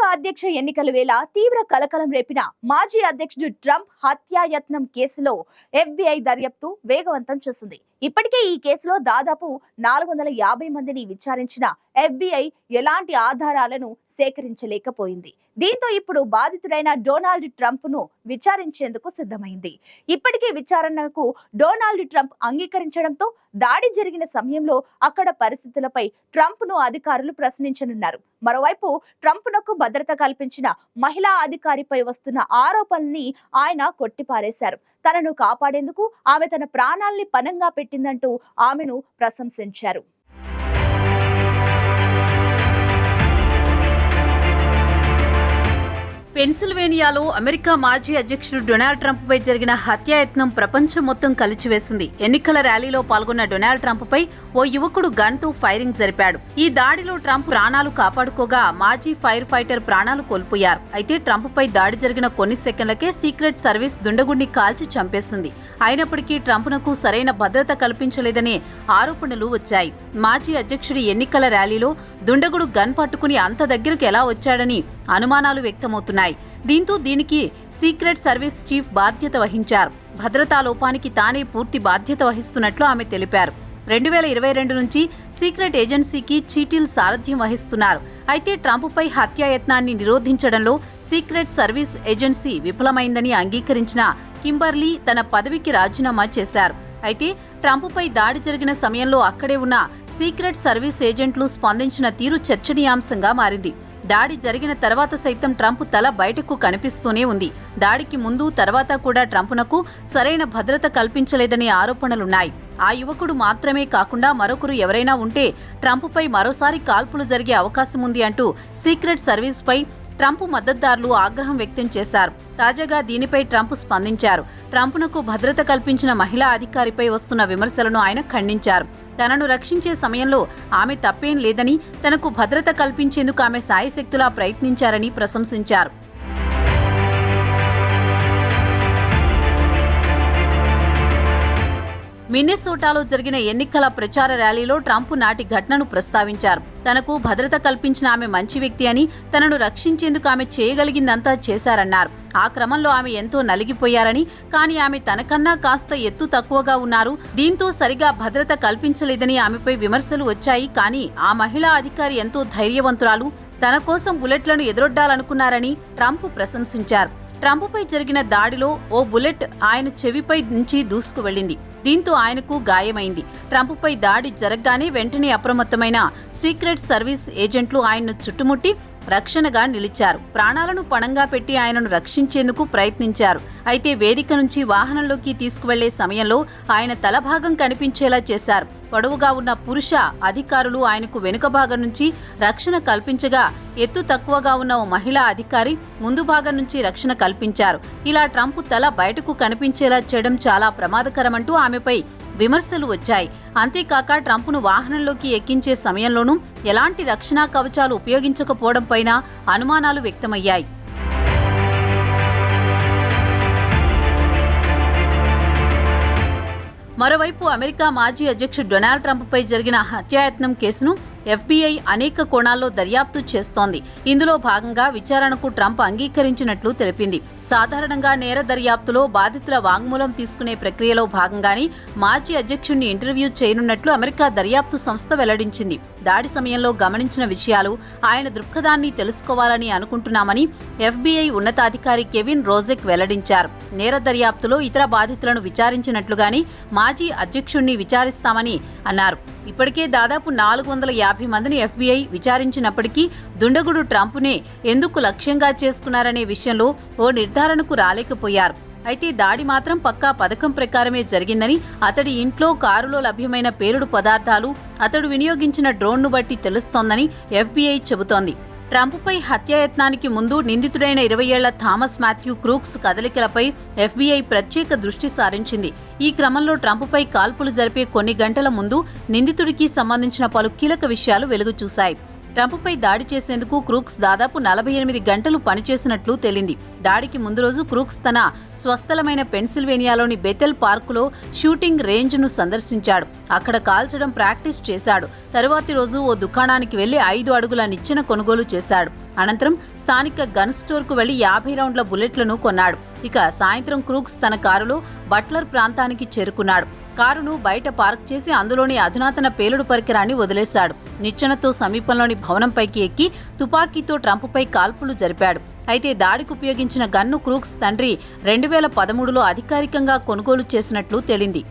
అధ్యక్ష ఎన్నికల వేళ తీవ్ర కలకలం రేపిన మాజీ అధ్యక్షుడు ట్రంప్ హత్యాయత్నం కేసులో ఎఫ్బిఐ దర్యాప్తు వేగవంతం చేసింది. ఇప్పటికే ఈ కేసులో దాదాపు నాలుగు వందల యాభై మందిని విచారించిన ఎఫ్బిఐ ఎలాంటి ఆధారాలను సేకరించలేకపోయింది. దీంతో ఇప్పుడు బాధితుడైన డొనాల్డ్ ట్రంప్ను విచారించేందుకు సిద్ధమైంది. ఇప్పటికే విచారణకు డొనాల్డ్ ట్రంప్ అంగీకరించడంతో దాడి జరిగిన సమయంలో అక్కడ పరిస్థితులపై ట్రంప్ను అధికారులు ప్రశ్నించనున్నారు. మరోవైపు ట్రంప్ నకు భద్రత కల్పించిన మహిళా అధికారిపై వస్తున్న ఆరోపణల్ని ఆయన కొట్టిపారేశారు. తనను కాపాడేందుకు ఆమె తన ప్రాణాల్ని పనంగా పెట్టిందంటూ ఆమెను ప్రశంసించారు. పెన్సిల్వేనియాలో అమెరికా మాజీ అధ్యక్షుడు డొనాల్డ్ ట్రంప్పై జరిగిన హత్యాయత్నం ప్రపంచం మొత్తం కలిచివేసింది. ఎన్నికల ర్యాలీలో పాల్గొన్న డొనాల్డ్ ట్రంప్పై ఓ యువకుడు గన్తో ఫైరింగ్ జరిపాడు. ఈ దాడిలో ట్రంప్ ప్రాణాలు కాపాడుకోగా మాజీ ఫైర్ ఫైటర్ ప్రాణాలు కోల్పోయారు. అయితే ట్రంప్పై దాడి జరిగిన కొన్ని సెకండ్లకే సీక్రెట్ సర్వీస్ దుండగుడిని కాల్చి చంపేసింది. అయినప్పటికీ ట్రంప్నకు సరైన భద్రత కల్పించలేదనే ఆరోపణలు వచ్చాయి. మాజీ అధ్యక్షుడి ఎన్నికల ర్యాలీలో దుండగుడు గన్ పట్టుకుని అంత దగ్గరకు ఎలా వచ్చాడని అనుమానాలు వ్యక్తమవుతున్నాయి. దీంతో దీనికి సీక్రెట్ సర్వీస్ చీఫ్ బాధ్యత వహించారు. భద్రతా లోపానికి తానే పూర్తి బాధ్యత వహిస్తున్నట్లు ఆమె తెలిపారు. రెండు వేల ఇరవై రెండు నుంచి సీక్రెట్ ఏజెన్సీకి చీటీలు సారథ్యం వహిస్తున్నారు. అయితే ట్రంప్పై హత్యాయత్నాన్ని నిరోధించడంలో సీక్రెట్ సర్వీస్ ఏజెన్సీ విఫలమైందని అంగీకరించిన కింబర్లీ తన పదవికి రాజీనామా చేశారు. అయితే ట్రంప్పై దాడి జరిగిన సమయంలో అక్కడే ఉన్న సీక్రెట్ సర్వీస్ ఏజెంట్లు స్పందించిన తీరు చర్చనీయాంశంగా మారింది. దాడి జరిగిన తర్వాత సైతం ట్రంప్ తల బయటకు కనిపిస్తూనే ఉంది. దాడికి ముందు తర్వాత కూడా ట్రంప్నకు సరైన భద్రత కల్పించలేదనే ఆరోపణలున్నాయి. ఆ యువకుడు మాత్రమే కాకుండా మరొకరు ఎవరైనా ఉంటే ట్రంప్పై మరోసారి కాల్పులు జరిగే అవకాశం ఉంది అంటూ సీక్రెట్ సర్వీస్పై ట్రంప్ మద్దతుదారులు ఆగ్రహం వ్యక్తం చేశారు. తాజాగా దీనిపై ట్రంప్ స్పందించారు. ట్రంప్నకు భద్రత కల్పించిన మహిళా అధికారిపై వస్తున్న విమర్శలను ఆయన ఖండించారు. తనను రక్షించే సమయంలో ఆమె తప్పేం లేదని తనకు భద్రత కల్పించేందుకు ఆమె సాయశక్తులా ప్రయత్నించారని ప్రశంసించారు. మిన్నెసోటాలో జరిగిన ఎన్నికల ప్రచార ర్యాలీలో ట్రంప్ నాటి ఘటనను ప్రస్తావించారు. తనకు భద్రత కల్పించిన ఆమె మంచి వ్యక్తి అని తనను రక్షించేందుకు ఆమె చేయగలిగిందంతా చేశారన్నారు. ఆ క్రమంలో ఆమె ఎంతో నలిగిపోయారని కానీ ఆమె తనకన్నా కాస్త ఎత్తు తక్కువగా ఉన్నారు. దీంతో సరిగా భద్రత కల్పించలేదని ఆమెపై విమర్శలు వచ్చాయి. కానీ ఆ మహిళా అధికారి ఎంతో ధైర్యవంతురాలు. తన కోసం బుల్లెట్లను ఎదురొడ్డాలనుకున్నారని ట్రంప్ ప్రశంసించారు. ట్రంప్పై జరిగిన దాడిలో ఓ బుల్లెట్ ఆయన చెవిపై నుంచి దూసుకు వెళ్ళింది దీంతో ఆయనకు గాయమైంది. ట్రంప్పై దాడి జరగగానే వెంటనే అప్రమత్తమైన సీక్రెట్ సర్వీస్ ఏజెంట్లు ఆయన్ను చుట్టుముట్టి రక్షణగా నిలిచారు. ప్రాణాలను పణంగా పెట్టి ఆయనను రక్షించేందుకు ప్రయత్నించారు. అయితే వేదిక నుంచి వాహనంలోకి తీసుకువెళ్ళే సమయంలో ఆయన తలభాగం కనిపించేలా చేశారు. పొడవుగా ఉన్న పురుష అధికారులు ఆయనకు వెనుక భాగం నుంచి రక్షణ కల్పించగా ఎత్తు తక్కువగా ఉన్న ఓ మహిళా అధికారి ముందు భాగం నుంచి రక్షణ కల్పించారు. ఇలా ట్రంప్ తల బయటకు కనిపించేలా చేయడం చాలా ప్రమాదకరమంటూ ఆమెపై విమర్శలు వచ్చాయి. అంతేకాక ట్రంప్ను వాహనంలోకి ఎక్కించే సమయంలోనూ ఎలాంటి రక్షణా కవచాలు ఉపయోగించకపోవడంపైన అనుమానాలు వ్యక్తమయ్యాయి. మరోవైపు అమెరికా మాజీ అధ్యక్షుడు డొనాల్డ్ ట్రంప్పై జరిగిన హత్యాయత్నం కేసును ఎఫ్బీఐ అనేక కోణాల్లో దర్యాప్తు చేస్తోంది. ఇందులో భాగంగా విచారణకు ట్రంప్ అంగీకరించినట్లు తెలిపింది. సాధారణంగా నేర దర్యాప్తులో బాధితుల వాంగ్మూలం తీసుకునే ప్రక్రియలో భాగంగానే మాజీ అధ్యక్షుణ్ణి ఇంటర్వ్యూ చేయనున్నట్లు అమెరికా దర్యాప్తు సంస్థ వెల్లడించింది. దాడి సమయంలో గమనించిన విషయాలు ఆయన దృక్పథాన్ని తెలుసుకోవాలని అనుకుంటున్నామని ఎఫ్బీఐ ఉన్నతాధికారి కెవిన్ రోజెక్ వెల్లడించారు. నేర దర్యాప్తులో ఇతర బాధితులను విచారించినట్లుగానే మాజీ అధ్యక్షుణ్ణి విచారిస్తామని అన్నారు. ఇప్పటికే దాదాపు నాలుగు వందల యాభై మందిని ఎఫ్బీఐ విచారించినప్పటికీ దుండగుడు ట్రంప్నే ఎందుకు లక్ష్యంగా చేసుకున్నారనే విషయంలో ఓ నిర్ధారణకు రాలేకపోయారు. అయితే దాడి మాత్రం పక్కా పథకం ప్రకారమే జరిగిందని అతడి ఇంట్లో కారులో లభ్యమైన పేలుడు పదార్థాలు అతడు వినియోగించిన డ్రోన్ను బట్టి తెలుస్తోందని ఎఫ్బీఐ చెబుతోంది. ట్రంప్పై హత్యాయత్నానికి ముందు నిందితుడైన ఇరవై ఏళ్ళ థామస్ మాథ్యూ క్రూక్స్ కదలికలపై ఎఫ్బీఐ ప్రత్యేక దృష్టి సారించింది. ఈ క్రమంలో ట్రంప్పై కాల్పులు జరిపే కొన్ని గంటల ముందు నిందితుడికి సంబంధించిన పలు కీలక విషయాలు వెలుగుచూశాయి. ట్రంప్పై దాడి చేసేందుకు క్రూక్స్ దాదాపు నలభై ఎనిమిది గంటలు పనిచేసినట్లు తేలింది. దాడికి ముందు రోజు క్రూక్స్ తన స్వస్థలమైన పెన్సిల్వేనియాలోని బెతెల్ పార్కులో షూటింగ్ రేంజ్ను సందర్శించాడు. అక్కడ కాల్చడం ప్రాక్టీస్ చేశాడు. తరువాతి రోజు ఓ దుకాణానికి వెళ్ళి ఐదు అడుగుల నిచ్చెన కొనుగోలు చేశాడు. అనంతరం స్థానిక గన్ స్టోర్కు వెళ్ళి యాభై రౌండ్ల బుల్లెట్లను కొన్నాడు. ఇక సాయంత్రం క్రూక్స్ తన కారులో బట్లర్ ప్రాంతానికి చేరుకున్నాడు. కారును బయట పార్క్ చేసి అందులోని అధునాతన పేలుడు పరికరాన్ని వదిలేశాడు. నిచ్చెనతో సమీపంలోని భవనంపైకి ఎక్కి తుపాకీతో ట్రంప్పై కాల్పులు జరిపాడు. అయితే దాడికి ఉపయోగించిన గన్ను క్రూక్స్ తండ్రి రెండు వేల పదమూడులో అధికారికంగా కొనుగోలు చేసినట్లు తేలింది.